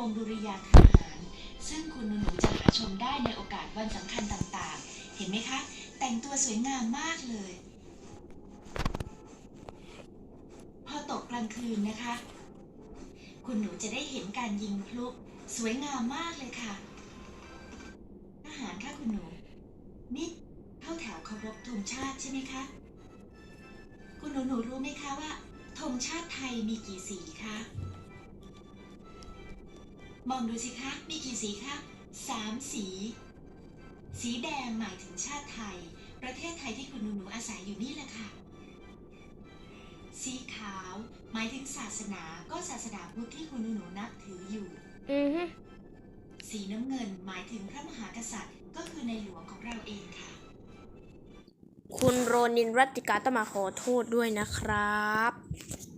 วงดุริยางค์ทหาร ซึ่งคุณหนูจะหาชมได้ในโอกาสวันสำคัญต่างๆ เห็นไหมคะ แต่งตัวสวยงามมากเลย พอตกกลางคืนนะคะ คุณหนูจะได้เห็นการยิงพลุสวยงามมากเลยค่ะทหารค่ะคุณหนูนี่เข้าแถวเคารพธงชาติใช่ไหมคะ คุณหนูหนูรู้ไหมคะว่าธงชาติไทยมีกี่สีคะ มองดูสิคะ มีกี่สีคะสามสี สีแดงหมายถึงชาติไทย ประเทศไทยที่คุณหนูหนูอาศัยอยู่นี่แหละค่ะ สีขาว หมายถึงศาสนาก็ศาสนาพุทธที่คุณหนูหนูนับถืออยู่ อือฮึสีน้ำเงินหมายถึงพระมหากษัตริย์ก็คือในหลวงของเราเองค่ะ คุณโรนินรัตติกาต้องมาขอโทษด้วยนะครับ